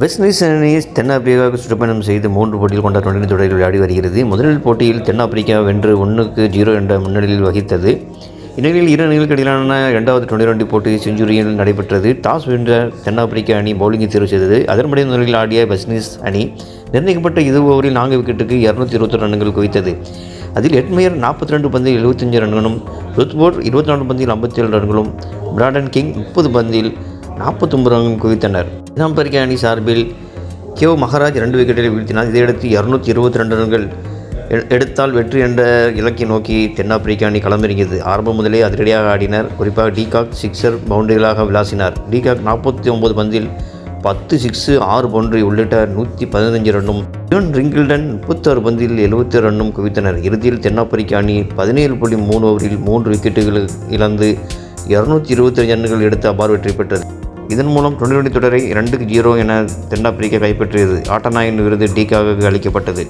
West Indies அணி தென்னாப்பிரிக்காவுக்கு சுற்றுப்பயணம் செய்து மூன்று போட்டியில் கொண்ட டுவெண்டி தொடரில் விளையாடி வருகிறது. முதலில் போட்டியில் தென்னாப்பிரிக்கா வென்று ஒன்றுக்கு ஜீரோ என்ற முன்னணியில் வகித்தது. இந்நிலையில் இரு அணிகளுக்கு இடையிலான இரண்டாவது டுவெண்டி டுவெண்டி போட்டி செஞ்சுரியில் நடைபெற்றது. டாஸ் வென்ற தென்னாப்பிரிக்க அணி பவுலிங்கை தேர்வு செய்தது. அதன்படி முதலில் ஆடிய வெஸ்ட் இண்டீஸ் அணி நிர்ணயிக்கப்பட்ட இது ஓவரில் நான்கு விக்கெட்டுக்கு இரநூத்தி இருபத்தி ரன்கள் குவித்தது. அதில் எட்மயர் நாற்பத்தி ரெண்டு பந்தில் எழுபத்தஞ்சு ரன்களும் ருத்போர்ட் இருபத்தி நாலு பந்தில் ஐம்பத்தி ஏழு ரன்களும் பிராடன் கிங் முப்பது பந்தில் நாற்பத்தொம்பது ரன்களும் குவித்தனர். தென்னாப்பிரிக்க அணி சார்பில் கேவ் மகாராஜ் ரெண்டு விக்கெட்டில் வீழ்த்தினார். இதையடுத்து இரநூத்தி இருபத்தி ரெண்டு ரன்கள் எடுத்தால் வெற்றி என்ற இலக்கை நோக்கி தென்னாப்பிரிக்க அணி களமிறங்கியது. ஆரம்பம் முதலே அதிரடியாக ஆடினர். குறிப்பாக டிகாக் சிக்ஸர் பவுண்டரிகளாக விளாசினார். டிகாக் நாற்பத்தி ஒன்பது பந்தில் பத்து சிக்ஸு ஆறு பவுண்டரி உள்ளிட்ட நூற்றி பதினஞ்சு ரன்னும் ஜோன் ரிங்கிள்டன் முப்பத்தாறு பந்தில் எழுபத்தி ரன்னும் குவித்தனர். இறுதியில் தென்னாப்பிரிக்க அணி பதினேழு புள்ளி மூணு ஓவரில் மூன்று விக்கெட்டுகள் இழந்து இரநூத்தி இருபத்தஞ்சு ரன்கள் எடுத்து அபார் வெற்றி பெற்றது. இதன் மூலம் டுவெண்டி தொடரை இரண்டுக்கு ஜீரோ என தென்னாப்பிரிக்கா கைப்பற்றியது. ஆட்டநாயகன் விருது டீக்காக அளிக்கப்பட்டது.